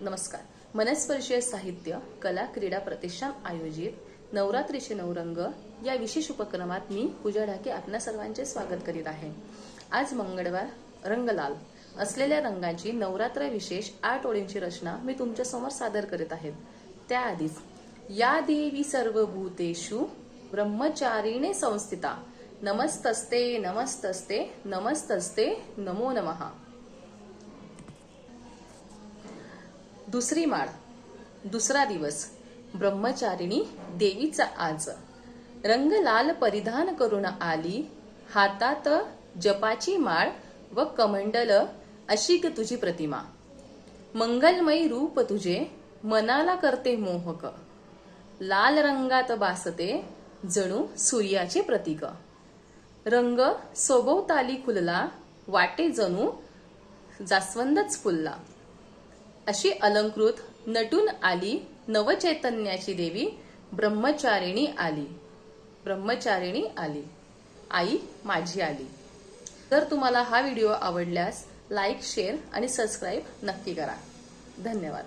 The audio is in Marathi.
नमस्कार. मनस्पर्शीय साहित्य कला क्रीडा प्रतिष्ठान आयोजित नवरात्रीचे नवरंग या विशेष उपक्रमात मी पूजा ढाके आपल्या सर्वांचे स्वागत करीत आहे. आज मंगळवार रंगलाल. असलेल्या रंगांची नवरात्र विशेष आठ ओळींची रचना मी तुमच्यासमोर सादर करीत आहे. त्याआधीच या देवी सर्व भूतेषु ब्रह्मचारिणे संस्थिता. नमस्तस्ते नमस्तस्ते नमस्तस्ते नमो नमः. दुसरी माळ. दुसरा दिवस. ब्रह्मचारिणी देवीचा आज. रंग लाल परिधान करून आली. हातात जपाची माळ व कमंडल अशी ग तुझी प्रतिमा. मंगलमयी रूप तुझे मनाला करते मोहक. लाल रंगात बासते जणू सूर्याचे प्रतीक. रंग सोबवताली खुलला वाटे जणू जास्वंदच फुलला. अशी अलंकृत नटून आली नवचैतन्याची देवी ब्रह्मचारिणी आली. ब्रह्मचारिणी आली. आई माझी आली. जर तुम्हाला हा व्हिडिओ आवडल्यास लाईक शेअर आणि सबस्क्राईब नक्की करा. धन्यवाद.